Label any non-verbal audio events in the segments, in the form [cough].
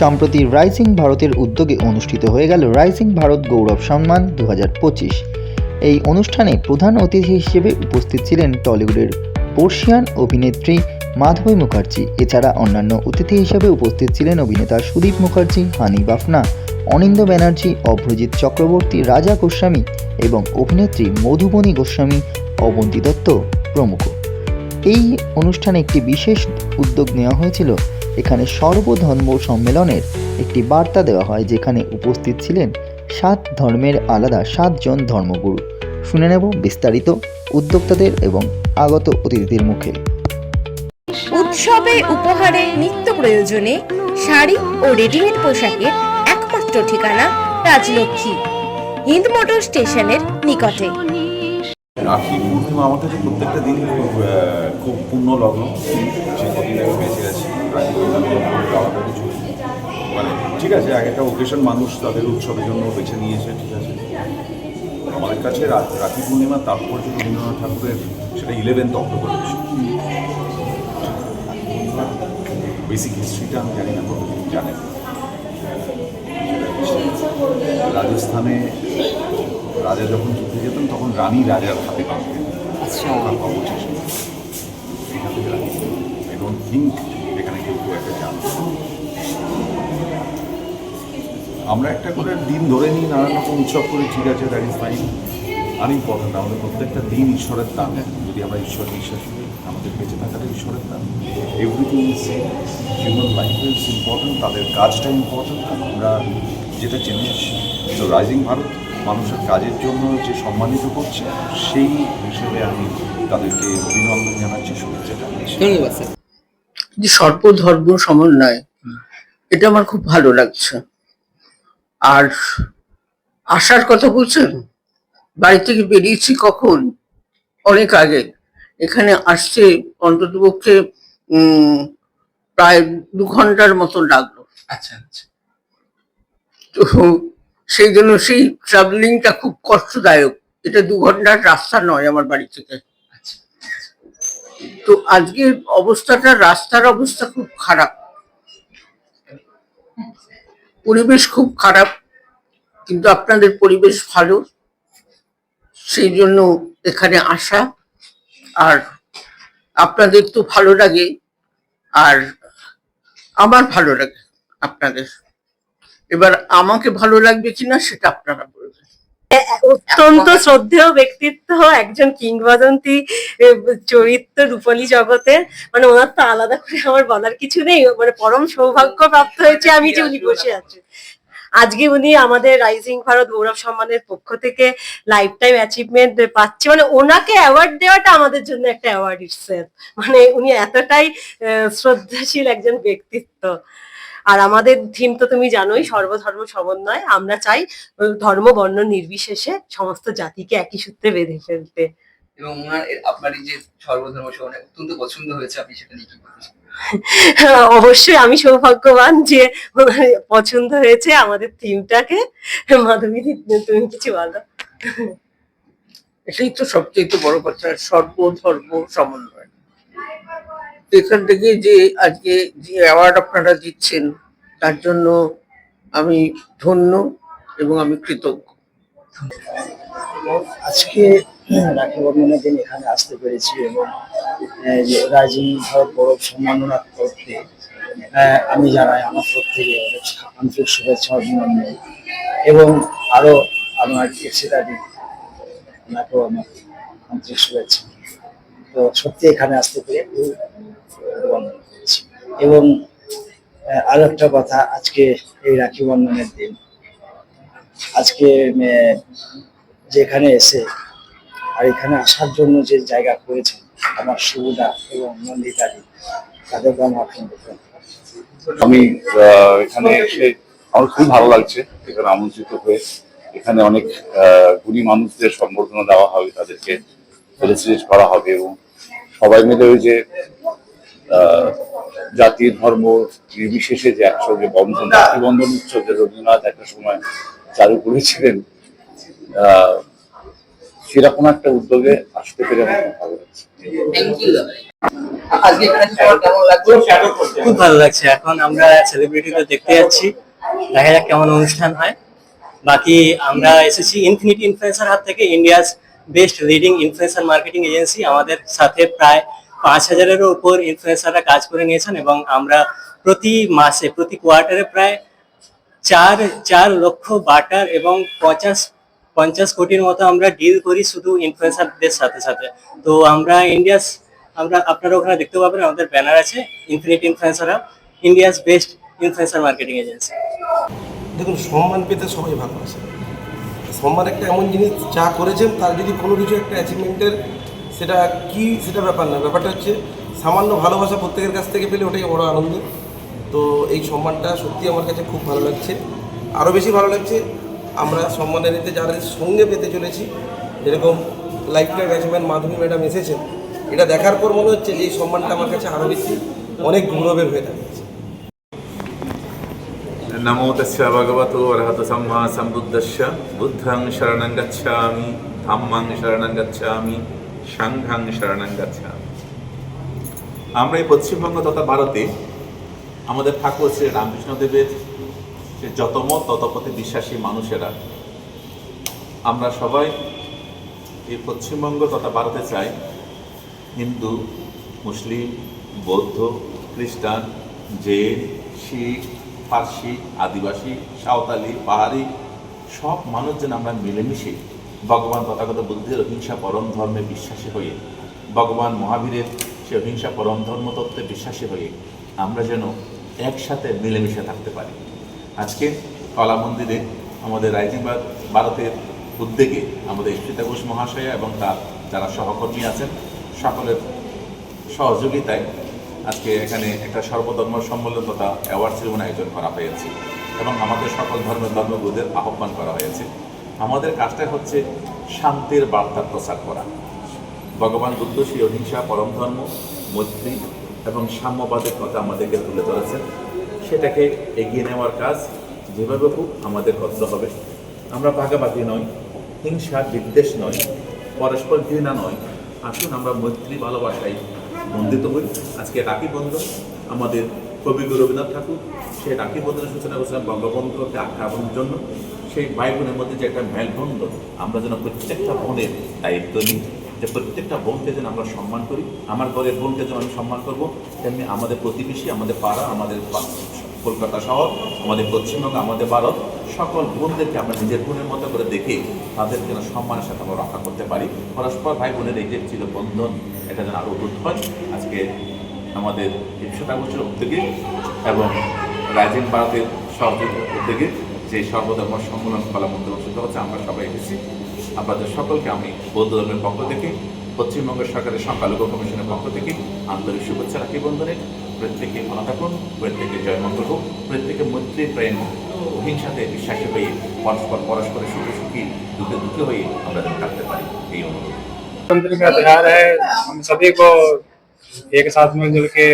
সম্প্রতি রাইজিং ভারতের উদ্যোগে অনুষ্ঠিত হয়ে গেল রাইজিং ভারত গৌরব সম্মান দু হাজার পঁচিশ। এই অনুষ্ঠানে প্রধান অতিথি হিসেবে উপস্থিত ছিলেন টলিউডের পর্শিয়ান অভিনেত্রী মাধবী মুখার্জি। এছাড়া অন্যান্য অতিথি হিসেবে উপস্থিত ছিলেন অভিনেতা সুদীপ মুখার্জি, হানি বাফনা, অনিন্দ ব্যানার্জি, অভ্রজিৎ চক্রবর্তী, রাজা গোস্বামী এবং অভিনেত্রী মধুবনী গোস্বামী, অবন্তী দত্ত প্রমুখ। এই অনুষ্ঠানে একটি বিশেষ উদ্যোগ নেওয়া হয়েছিল এখানে সর্বধর্ম সম্মেলনের একটি বার্তা দেওয়া হয়, যেখানে উপস্থিত ছিলেন সাত ধর্মের আলাদা সাতজন ধর্মগুরু। শুনে নেব বিস্তারিত উদ্যোক্তাদের এবং আগত অতিথিদের মুখে। উৎসবে উপহারে নিত্য প্রয়োজনে শাড়ি ও রেডিমেড পোশাকের একমাত্র ঠিকানা রাজলক্ষ্মী হিন্দ মোটর স্টেশনের নিকটে। রাখি পূর্ণিমা আমার কাছে প্রত্যেকটা দিনই খুব খুব পূর্ণ লগ্ন। সে কদিন আমি বেঁচে আছি। রাখি কিছু মানে ঠিক আছে এক একটা ওকেশন মানুষ তাদের উৎসবের জন্য বেছে নিয়েছে, ঠিক আছে। আমাদের কাছে রাখি পূর্ণিমার তাৎপর্য রবীন্দ্রনাথ ঠাকুরের সেটা ইলেভেন্থ অক্টোবর বেসিক হিস্ট্রিটা আমি জানি না, কতদিন জানেন। রাজস্থানে রাজা যখন যুদ্ধে যেতেন তখন রানী রাজার হাতে আচ্ছা। এখান থেকে রানী আই ডোন্ট থিঙ্ক এখানে কেউ কেউ একটা আমরা একটা করে দিন ধরে নিই নানান রকম উৎসব করি ঠিক আছে দ্যাট ইজ ফাইন আনইম্পর্টেন্ট আমাদের প্রত্যেকটা দিন ঈশ্বরের দান। যদি আমরা ঈশ্বর বিশ্বাস করি আমাদের বেঁচে থাকাটা ঈশ্বরের দান। Everything is human life is important তাদের কাজটা ইম্পর্টেন্ট আমরা যেটা এসেছি তো রাইজিং ভারত মানুষের কাজের জন্য যে সম্মানিত করছে সেই হিসেবে আমি তাদেরকে অভিনন্দন জানাচ্ছি শুভেচ্ছা জানাচ্ছি। যে সর্বধর্ম সমন্বয়। এটা আমার খুব ভালো লাগছে। আর আসার কথা বলছেন? বাড়ি থেকে বেরিয়েছি কখন? অনেক আগে। এখানে আসছে অন্তত পক্ষে উম, প্রায় দু ঘণ্টার মতন লাগল। আচ্ছা আচ্ছা। তো সেই জন্য সেই ট্রাভেলিংটা খুব কষ্টদায়ক। এটা দু ঘণ্টার রাস্তা নয় আমার বাড়ি থেকে। আচ্ছা। তো আজকের অবস্থাটা রাস্তার অবস্থা খুব খারাপ। পরিবেশ খুব খারাপ কিন্তু আপনাদের পরিবেশ ভালো। সেই জন্য এখানে আসা। আর আপনাদের তো ভালো লাগে। আর আমার ভালো লাগে আপনাদের। এবার আমাকে ভালো লাগবে কিনা সেটা আপনারা বলবেন। অত্যন্ত শ্রদ্ধেয় ব্যক্তিত্ব একজন কিংবদন্তি চরিত্র রূপালী জগতের। মানে ওনার তো আলাদা করে আমার বলার কিছু নেই। মানে পরম সৌভাগ্য প্রাপ্ত হয়েছে আমি যে উনি বসে আছেন। আজকে উনি আমাদের রাইজিং ভারত গৌরব সম্মানের পক্ষ থেকে লাইফ টাইম অ্যাচিভমেন্ট পাচ্ছে। মানে ওনাকে অ্যাওয়ার্ড দেওয়াটা আমাদের জন্য একটা অ্যাওয়ার্ড ইটসেলফ মানে উনি এতটাই শ্রদ্ধাশীল একজন ব্যক্তিত্ব। আর আমাদের থিম তো তুমি জানোই সর্বধর্ম সমন্বয়। আমরা চাই ধর্ম বর্ণ নির্বিশেষে সমস্ত জাতিকে একই সূত্রে বেঁধে ফেলতে। এবং ওনার আপনার এই যে সর্বধর্ম সমানে অত্যন্ত পছন্দ হয়েছে আপনি সেটা নিয়ে কি বলছেন? [laughs] অবশ্যই আমি সৌভাগ্যবান যে পছন্দ হয়েছে আমাদের থিমটাকে মাধবী তুমি কিছু বলো। এটাই তো সবচেয়ে বড় কথা সর্বধর্ম সমন্বয়। এখান থেকে যে আজকে যে অ্যাওয়ার্ড আপনারা দিচ্ছেন, তার জন্য আমি ধন্য এবং আমি কৃতজ্ঞ। আজকে রাখি বন্ধনের দিন এখানে আসতে পেরেছি এবং রাইজিং ভারত গৌরব সম্মাননা করতে আমি জানাই আমার তরফ থেকে আন্তরিক শুভেচ্ছা অভিনন্দন এবং আরও আমার এক্সিডারি ওনাকেও আমার আন্তরিক শুভেচ্ছা। তো সত্যি এখানে আসতে পেরে করেছি এবং আরও একটা কথা, আজকে এই রাখি বন্ধনের দিন। আজকে যেখানে এসে আর এখানে আসার জন্য যে জায়গা করেছেন আমার সুবিধা এবং নন্দিতারি তাদেরকে আমার আমি এখানে এসে আমার খুব ভালো লাগছে, এখানে আমন্ত্রিত হয়ে। এখানে অনেক গুণী মানুষদের সম্বর্ধনা দেওয়া হবে, তাদেরকে ফেলিসিটেট করা হবে এবং সবাই মিলে ওই যে জাতি ধর্ম নির্বিশেষে যে একসঙ্গে বন্ধন বন্ধন উৎসব যে রবীন্দ্রনাথ একটা সময় চালু করেছিলেন আহ, সেরকম একটা উদ্যোগে আসতে পেরে আমার খুব ভালো লাগছে। খুব ভালো লাগছে। এখন আমরা সেলিব্রিটিদের দেখতে যাচ্ছি। দেখা যাক কেমন অনুষ্ঠান হয়। বাকি আমরা এসেছি ইনফিনিটি ইনফ্লুয়েন্সার হাত থেকে India's best leading influencer marketing agency আমাদের সাথে প্রায় পাঁচ হাজারেরও উপর ইনফ্লুয়েন্সাররা কাজ করে নিয়েছেন এবং আমরা প্রতি মাসে, প্রতি কোয়ার্টারে প্রায় চার চার লক্ষ বাটার এবং পঞ্চাশ পঞ্চাশ কোটির মতো আমরা ডিল করি শুধু ইনফ্লুয়েন্সারদের সাথে সাথে। তো আমরা ইন্ডিয়াস আমরা, আপনারা ওখানে দেখতে পাবেন, আমাদের ব্যানার আছে infinite influencer India's best influencer marketing agency দেখুন, সম্মান পেতে সবাই ভালোবাসে। সম্মান একটা এমন জিনিস যা করেছেন, তার যদি কোনো কিছু একটা অ্যাচিভমেন্টের সেটা কি, সেটা ব্যাপার না। ব্যাপারটা হচ্ছে, সামান্য ভালোবাসা প্রত্যেকের কাছ থেকে পেলে ওটাই বড় আনন্দ। তো এই সম্মানটা সত্যি আমার কাছে খুব ভালো লাগছে। আরও বেশি ভালো লাগছে, আমরা সম্মানের নিতে যাদের সঙ্গে পেতে চলেছি, যেরকম লাইফ টাইম ব্যাচম্যান মাধুরী ম্যাডাম এসেছেন, এটা দেখার পর মনে হচ্ছে যে এই সম্মানটা আমার কাছে আরও বেশি, অনেক গৌরবের হয়ে থাকছে নমো তস্য ভগবত অর্হত সম্মা সম্বুদ্ধস্য, বুদ্ধং শরণং গচ্ছামি ধাম্মাং শরণং গচ্ছামি সাংঘাং গচ্ছামি। আমরা এই পশ্চিমবঙ্গ তথা ভারতে আমাদের ঠাকুর শ্রী রামকৃষ্ণদেবের যে যতমত ততপথে বিশ্বাসী মানুষেরা, আমরা সবাই এই পশ্চিমবঙ্গ তথা ভারতে চাই হিন্দু, মুসলিম, বৌদ্ধ, খ্রিস্টান, জৈন, শিখ ফার্সি আদিবাসী, সাঁওতালি পাহাড়ি সব মানুষ যেন আমরা মিলেমিশে ভগবান তথাগত বুদ্ধের অহিংসা পরম ধর্মে বিশ্বাসী হয়ে, ভগবান মহাবীরের সে অহিংসা পরম ধর্ম তত্ত্বে বিশ্বাসী হয়ে আমরা যেন একসাথে মিলেমিশে থাকতে পারি। আজকে কলা মন্দিরে আমাদের রাইজিংবাদ ভারতের উদ্যোগে আমাদের ইস্পিতা ঘোষ মহাশয়া এবং তার যারা সহকর্মী আছেন, সকলের সহযোগিতায় আজকে এখানে একটা সর্বধর্ম সম্মেলন তথা অ্যাওয়ার্ড সেরেমনি আয়োজন করা হয়েছে এবং আমাদের সকল ধর্মের ধর্মগুরুদের আহ্বান করা হয়েছে। আমাদের কাজটা হচ্ছে শান্তির বার্তা প্রচার করা। ভগবান বুদ্ধ সেই অহিংসা পরম ধর্ম, মৈত্রী এবং সাম্যবাদের কথা আমাদেরকে তুলে ধরেছেন। সেটাকে এগিয়ে নেওয়ার কাজ যেভাবে হোক আমাদের করতে হবে। আমরা ভাগাভাগি নয় হিংসা বিদ্বেষ নয় পরস্পর ঘৃণা নয় আসুন আমরা মৈত্রী ভালোবাসায় বন্দিত হই। আজকে রাখি বন্ধন, আমাদের কবিগুরু রবীন্দ্রনাথ ঠাকুর সেই রাখি বন্ধনের সূচনা করেছিলেন বঙ্গবন্ধুকে আখ্যা জন্য। সেই ভাই বোনের মধ্যে যে একটা মেলবন্ধন, আমরা যেন প্রত্যেকটা বোনের দায়িত্ব নিই, যে প্রত্যেকটা বোনকে যেন আমরা সম্মান করি, আমার ঘরের বোনকে যেন আমি সম্মান করব, তেমনি আমাদের প্রতিবেশী, আমাদের পাড়া, আমাদের কলকাতা শহর, আমাদের পশ্চিমবঙ্গ, আমাদের ভারত, সকল বোনদেরকে আমরা নিজের বোনের মতো করে দেখে তাদের যেন সম্মানের সাথে আমরা রক্ষা করতে পারি। পরস্পর ভাই বোনের এই যে ছিল বন্ধন, এটা যেন আরও অটুট হয়। আজকে আমাদের একশোটা বছর উদ্যোগে এবং রাইজিং ভারতের সহযোগী উদ্যোগে। যে সর্বধর্ম সম্মেলন কলামন্ত্র অনুষ্ঠিত হচ্ছে আমরা সবাই এসেছি আপনাদের সকলকে আমি বৌদ্ধ ধর্মের পক্ষ থেকে পশ্চিমবঙ্গ সরকারের সংখ্যালঘু কমিশনের পক্ষ থেকে আন্তরিক শুভেচ্ছা রাখি বন্ধনে প্রত্যেকে ভালো থাকুন প্রত্যেকে জয়মঙ্গল হোক প্রত্যেকে মৈত্রী প্রেম অহিংসাতে বিশ্বাসী হয়ে পরস্পর পরস্পরের সুখে সুখী দুঃখে দুঃখে হয়ে আমরা যেন থাকতে পারি এই অনুরোধ गणतंत्र का त्योहार है हम सभी को एक साथ मिलजुल के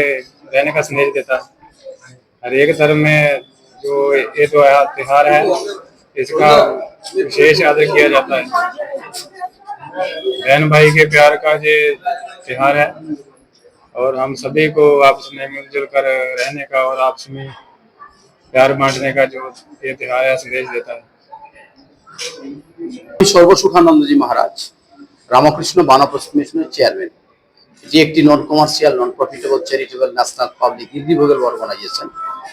रहने का संदेश देता है हर एक धर्म में जो ये जो त्योहार है इसका विशेष आदर किया जाता है बहन भाई के प्यार का ये त्योहार है और हम सभी को आपस में मिलजुल कर रहने का और आपस में प्यार बांटने का जो ये त्योहार है संदेश देता है সর্বসুখানন্দজি মহারাজ রামকৃষ্ণ বানাপ্রস মিশনের চেয়ারম্যান যে একটি non commercial non profitable charitable national public individual organisation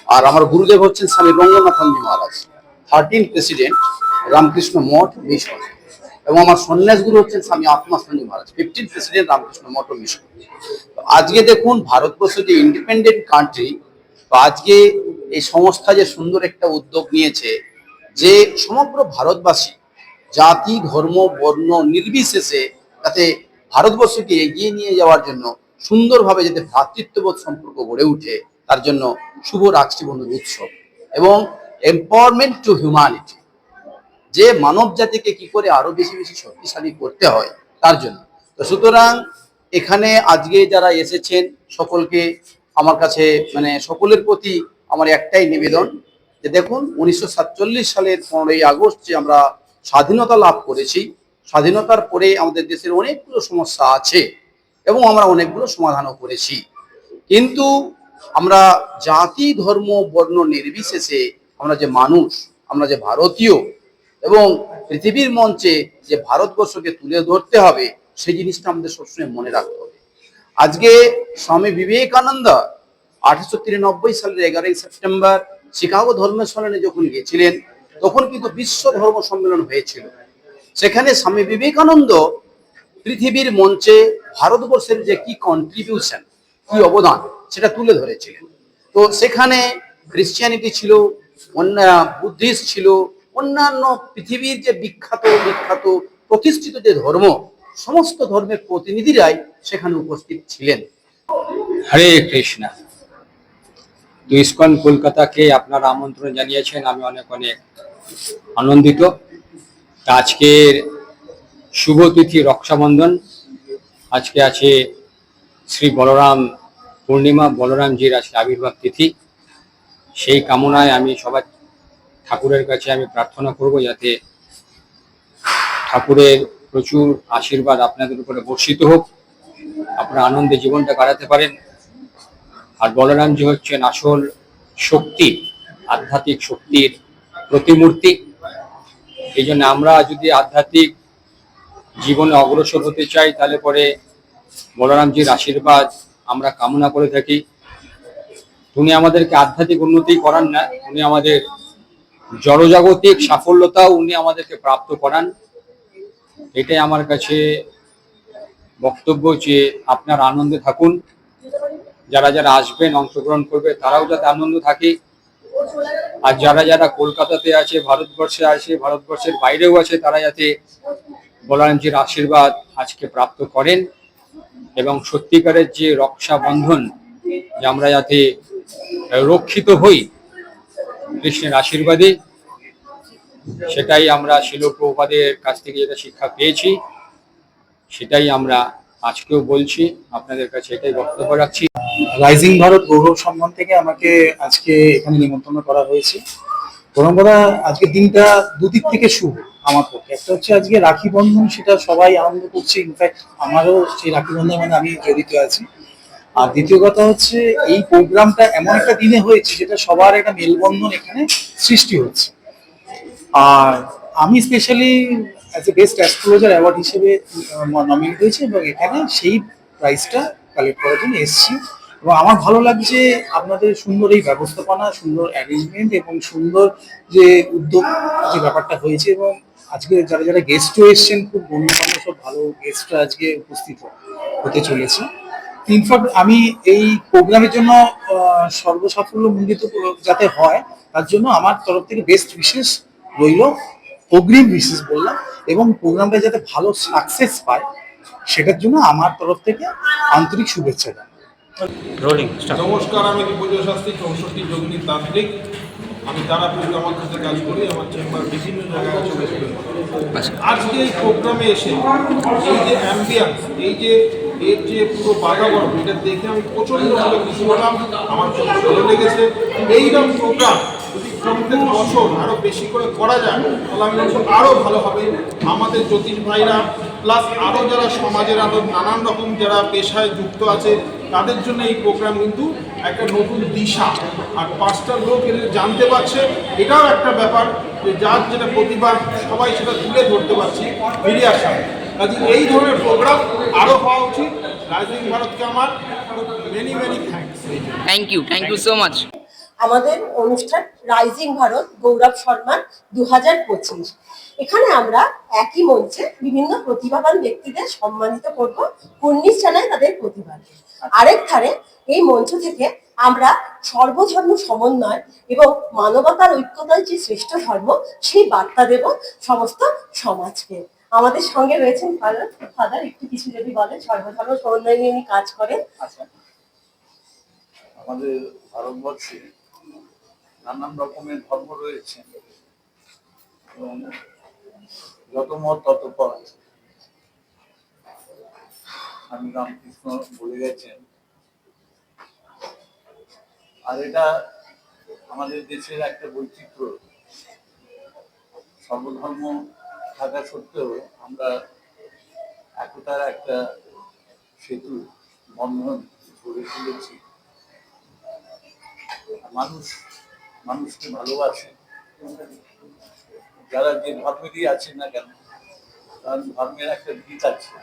আর আমার গুরুদেব হচ্ছেন Swami Ranganathanji Maharaj thirteen president Ramakrishna Math mission এবং আমার সন্ন্যাস গুরু হচ্ছেন স্বামী আত্মাস্থানী মহারাজ ফিফটিন প্রেসিডেন্ট রামকৃষ্ণ মঠ ও মিশন আজকে দেখুন ভারতবর্ষ যে ইন্ডিপেন্ডেন্ট কান্ট্রি আজকে এই সংস্থা যে সুন্দর একটা উদ্যোগ নিয়েছে, যে সমগ্র ভারতবাসী জাতি, ধর্ম, বর্ণ নির্বিশেষে যাতে ভারতবর্ষকে এগিয়ে নিয়ে যাওয়ার জন্য সুন্দরভাবে যাতে ভ্রাতৃত্ববোধ সম্পর্ক গড়ে উঠে তার জন্য শুভ বন্ধুর উৎসব এবং এম্পাওয়ারমেন্ট টু হিউম্যানিটি যে মানব জাতিকে কি করে আরও বেশি বেশি শক্তিশালী করতে হয়, তার জন্য। তো সুতরাং এখানে আজকে যারা এসেছেন, সকলকে আমার কাছে মানে সকলের প্রতি আমার একটাই নিবেদন যে দেখুন, উনিশশো সাতচল্লিশ সালের পনেরোই আগস্ট যে আমরা স্বাধীনতা লাভ করেছি, স্বাধীনতার পরে আমাদের দেশের অনেকগুলো সমস্যা আছে এবং আমরা অনেকগুলো সমাধানও করেছি। কিন্তু আমরা জাতি, ধর্ম, বর্ণ নির্বিশেষে আমরা যে মানুষ, আমরা যে ভারতীয় এবং পৃথিবীর মঞ্চে যে ভারতবর্ষকে তুলে ধরতে হবে, সেই জিনিসটা আমাদের সবসময় মনে রাখতে হবে। আজকে স্বামী বিবেকানন্দ আঠারোশো তিরানব্বই সালের এগারোই সেপ্টেম্বর শিকাগো ধর্ম সম্মেলনে যখন গিয়েছিলেন তখন কিন্তু বিশ্ব ধর্ম সম্মেলন হয়েছিল। সেখানে স্বামী বিবেকানন্দ পৃথিবীর মঞ্চে ভারতবর্ষের যে কি কন্ট্রিবিউশন কি অবদান সেটা তুলে ধরেছিলেন। তো সেখানে ক্রিশ্চিয়ানিটি ছিল, অন্য বুদ্ধিস্ট ছিল, অন্যান্য পৃথিবীর যে বিখ্যাত বিখ্যাত, প্রতিষ্ঠিত যে ধর্ম, সমস্ত ধর্মের প্রতিনিধিরাই সেখানে উপস্থিত ছিলেন। হরে কৃষ্ণা। তো ইস্কন কলকাতাকে আপনারা আমন্ত্রণ জানিয়েছেন, আমি অনেক অনেক আনন্দিত। আজকের শুভ তিথি রক্ষাবন্ধন। আজকে আছে শ্রী বলরাম পূর্ণিমা বলরামজির আজকে আবির্ভাব তিথি। সেই কামনায় আমি সবার ঠাকুরের কাছে আমি প্রার্থনা করব যাতে ঠাকুরের প্রচুর আশীর্বাদ আপনাদের উপরে বর্ষিত হোক, আপনারা আনন্দে জীবনটা কাটাতে পারেন। আর বলরামজি হচ্ছেন আসল শক্তি, আধ্যাত্মিক শক্তির প্রতিমূর্তি। এই জন্য আমরা যদি আধ্যাত্মিক জীবনে অগ্রসর হতে চাই, তাহলে পরে বলরামজির আশীর্বাদ আমরা কামনা করে থাকি। উনি আমাদেরকে আধ্যাত্মিক উন্নতি করান না, উনি আমাদের জড়জাগতিক সাফল্যতাও উনি আমাদেরকে প্রাপ্ত করান। এটাই আমার কাছে বক্তব্য যে আপনার আনন্দে থাকুন। যারা যারা আসবেন, অংশগ্রহণ করবে, তারাও যাতে আনন্দ থাকে। আর যারা যারা কলকাতাতে আছে, ভারতবর্ষে আছে, ভারতবর্ষের বাইরেও আছে, তারা যাতে বলরামজির আশীর্বাদ আজকে প্রাপ্ত করেন। এবং সত্যিকারের যে রক্ষাবন্ধন যে আমরা যাতে রক্ষিত হই কৃষ্ণের আশীর্বাদে, সেটাই আমরা শিলপ্রপাদের কাছ থেকে যেটা শিক্ষা পেয়েছি, সেটাই আমরা আজকেও বলছি। আপনাদের কাছে এটাই বক্তব্য রাখছি। রাইজিং ভারত গৌরব সম্মান থেকে আমাকে আজকে এখানে নিমন্ত্রণ করা হয়েছে। প্রথম কথা আজকের দিনটা দুদিক থেকে শুভ। আমার পক্ষে। একটা হচ্ছে আজকে রাখি বন্ধন, সেটা সবাই আনন্দ করছে। ইনফ্যাক্ট আমারও সেই রাখি বন্ধন মানে আমি জড়িত আছি। আর দ্বিতীয় কথা হচ্ছে, এই প্রোগ্রামটা এমন একটা দিনে হয়েছে, যেটা সবার একটা মেলবন্ধন এখানে সৃষ্টি হচ্ছে। আর আমি specially as a best astrologer award হিসেবে নমিনেট হয়েছি এবং এখানে সেই প্রাইজটা কালেক্ট করার জন্য এসেছি। এবং আমার ভালো লাগছে আপনাদের সুন্দর এই ব্যবস্থাপনা, সুন্দর অ্যারেঞ্জমেন্ট এবং সুন্দর যে উদ্যোগ যে ব্যাপারটা হয়েছে এবং আজকে যারা যারা গেস্টও এসছেন খুব গণ্যমান্য সব ভালো গেস্টরা আজকে উপস্থিত হতে চলেছে। ইনফ্যাক্ট আমি এই প্রোগ্রামের জন্য সর্বসাফল্য মণ্ডিত যাতে হয় তার জন্য আমার তরফ থেকে বেস্ট বিশেষ রইল অগ্রিম বিশেষ বললাম এবং প্রোগ্রামটা যাতে ভালো সাকসেস পায় সেটার জন্য আমার তরফ থেকে আন্তরিক শুভেচ্ছা জানাই। নমস্কার আমি শাস্ত্রী চৌষট্টি যোগিনী তান্ত্রিক আমি তারাপীঠ আমার কাছে কাজ করি আমার চেম্বার বিভিন্ন জায়গায় আছে ওয়েস্ট আজকে এই প্রোগ্রামে এসে এই যে অ্যাম্বিয়েন্স এই যে এর যে পুরো বাতাবরণ এটা দেখে আমি প্রচণ্ডভাবে খুশি হলাম আমার খুব ভালো লেগেছে। এইরকম প্রোগ্রাম যদি প্রত্যেক বছর আরও বেশি করে করা যায় তাহলে আমি বলব আরও ভালো হবে। আমাদের জ্যোতিষ ভাইরা প্লাস আরও যারা সমাজের আরও নানান রকম যারা পেশায় যুক্ত আছে, তাদের জন্য এই প্রোগ্রাম কিন্তু একটা নতুন দিশা। আর পাঁচটা লোক এর জানতে পারছে, এটাও একটা ব্যাপার যে যার যেটা প্রতিভা, সবাই সেটা তুলে ধরতে পারছি বেরিয়ে আসা কাজে এই ধরনের প্রোগ্রাম আরও হওয়া উচিত। রাইজিং ভারতকে আমার many many thank you thank you so much আমাদের অনুষ্ঠান রাইজিং ভারত, গৌরব সম্মান দু হাজার এখানে আমরা একই মঞ্চে বিভিন্ন প্রতিভাবান ব্যক্তিদের সম্মানিত করব। কুর্নিশ জানায় তাদের প্রতিভাকে আরেক ধারে এই মঞ্চ থেকে আমরা সর্বধর্ম সমন্বয় এবং মানবতার ঐক্যতার যে শ্রেষ্ঠ ধর্ম, সেই বার্তা দেব সমস্ত সমাজকে। আমাদের সঙ্গে রয়েছেন ফাদার। ফাদার, একটু কিছু যদি বলেন, সর্বধর্ম সমন্বয় নিয়ে উনি কাজ করেন। আমাদের ভারতবর্ষে নানান রকমের ধর্ম রয়েছে। এবং যত মত তত পথ। স্বামী রামকৃষ্ণ বলে গেছেন, আর এটা আমাদের দেশের একটা বৈচিত্র্য। সর্বধর্ম থাকা সত্ত্বেও আমরা একতার একটা সেতু, বন্ধন গড়ে তুলেছি। মানুষ মানুষকে ভালোবাসে। যারা যে ধর্মেরই আছে না কেন কারণ ধর্মের একটা দিক আছে।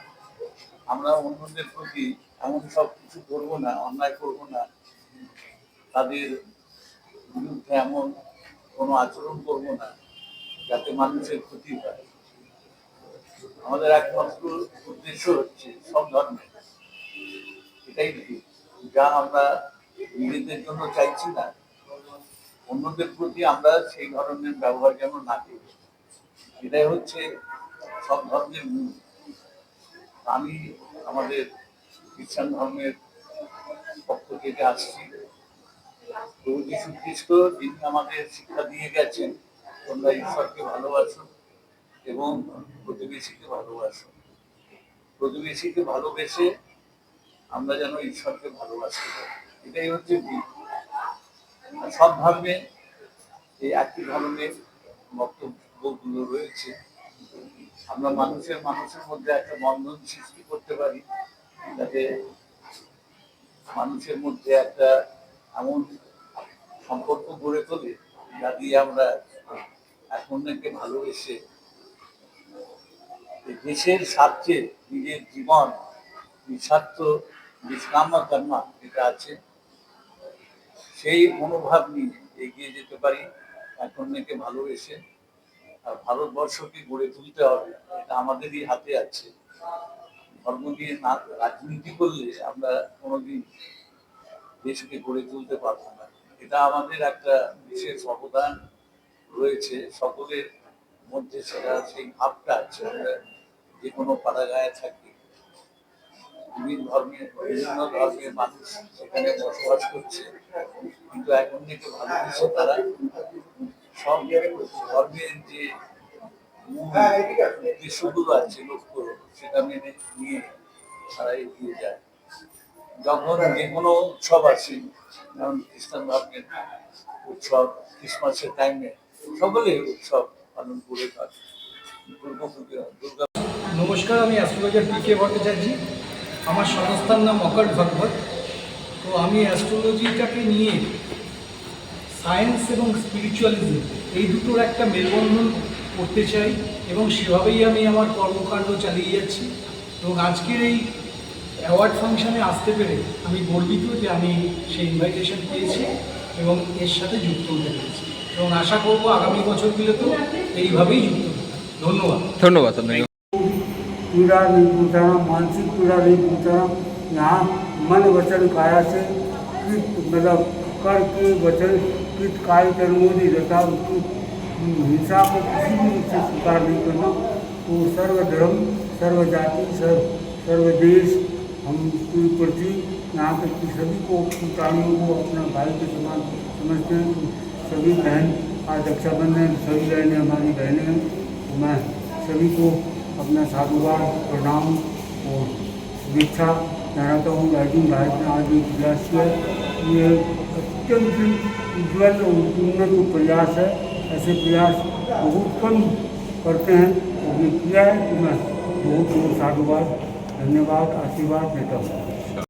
আমরা অন্যদের প্রতি এমন সব কিছু করব না, অন্যায় করব না। তাদের বিরুদ্ধে এমন কোনো আচরণ করব না, যাতে মানুষের ক্ষতি হয়। আমাদের একমাত্র উদ্দেশ্য হচ্ছে সব ধর্মের এটাই যা আমরা নিজেদের জন্য চাইছি না অন্যদের প্রতি আমরা সেই ধরনের ব্যবহার যেন না করি। এটাই হচ্ছে সব ধর্মের মূল। আমি আমাদের খ্রিস্টান ধর্মের পক্ষ থেকে আসছি। প্রভু যীশু খ্রিস্ট যিনি আমাদের শিক্ষা দিয়ে গেছেন, তোমরা ঈশ্বরকে ভালোবাসো এবং প্রতিবেশীকে ভালোবাসো। প্রতিবেশীকে ভালোবেসে আমরা যেন ঈশ্বরকে ভালোবাসতে পারি এটাই হচ্ছে সব ধর্মে এই একই ধরনের বক্তব্যগুলো রয়েছে। আমরা মানুষের মানুষের মধ্যে একটা বন্ধন সৃষ্টি করতে পারি, যাতে মানুষের মধ্যে একটা এমন সম্পর্ক গড়ে তোলে, যা দিয়ে আমরা এক অন্যকে ভালোবেসে দেশের স্বার্থে নিজের জীবন, নিঃস্বার্থ, নিষ্কামা কর্মা যেটা আছে। সেই মনোভাব নিয়ে এগিয়ে যেতে পারি। এক অন্যকে ভালোবেসে আর ভারতবর্ষকে গড়ে তুলতে হবে, এটা আমাদেরই হাতে আছে। ধর্ম দিয়ে না, রাজনীতি করলে আমরা কোনোদিন দেশকে গড়ে তুলতে পারব না। এটা আমাদের একটা বিশেষ অবদান রয়েছে। সকলের মধ্যে সেটা, সেই ভাবটা আছে। আমরা যে কোনো পাড়াগায়ে থাকি বিভিন্ন ধর্মের বিভিন্ন ধর্মের মানুষ সেখানে বসবাস করছে। কিন্তু এখন থেকে ভালোবেসে তারা। সব ধর্মের যে উদ্দেশ্যগুলো আছে লক্ষ্য, সেটা মেনে নিয়ে তারা এগিয়ে যায়। যখন যে কোনো উৎসব আসে, যেমন খ্রিস্টান ধর্মের উৎসব, ক্রিসমাসের টাইমে সকলে উৎসব পালন করে থাকে। দুর্গা নমস্কার, আমি অ্যাস্ট্রোলজার পি কে ভট্টাচার্য। আমার সংস্থার নাম অকট ভগবত। তো আমি অ্যাস্ট্রোলজিটাকে নিয়ে সায়েন্স এবং স্পিরিচুয়ালিজম এই দুটোর একটা মেলবন্ধন করতে চাই এবং সেভাবেই আমি আমার কর্মকাণ্ড চালিয়ে যাচ্ছি। এবং আজকের এই অ্যাওয়ার্ড ফাংশানে আসতে পেরে আমি গর্বিত যে আমি সেই ইনভাইটেশন পেয়েছি এবং এর সাথে যুক্ত হতে পেরেছি। এবং আশা করব আগামী বছরগুলোতেও এইভাবেই যুক্ত ধন্যবাদ। ধন্যবাদ पीड़ा नहीं पूछा मानसिक पीड़ा नहीं पूछा यहाँ मन वचन काया से मतलब कर के वचन कृत काय कर्मों नहीं रहता, उसकी हिंसा को किसी भी रूप से स्वीकार नहीं करना। तो सर्वधर्म सर्व जाति सर्व, सर्वदेश, हम की प्रति यहाँ कि सभी को प्राणियों को अपना भाई के समान समझते हैं। तो सभी बहन आज रक्षाबंधन सभी बहनें हमारी बहनें हैं। तो मैं सभी को अपना साधुवाद, प्रणाम और शुभेच्छा जनाता हूँ। राइटिंग भारत ने आज एक प्रयास किया। ये अत्यंत उज्ज्वल और उन्नत प्रयास है। ऐसे प्रयास बहुत कम करते हैं और ये किया है। कि मैं बहुत बहुत साधुवाद, धन्यवाद, आशीर्वाद देता हूँ।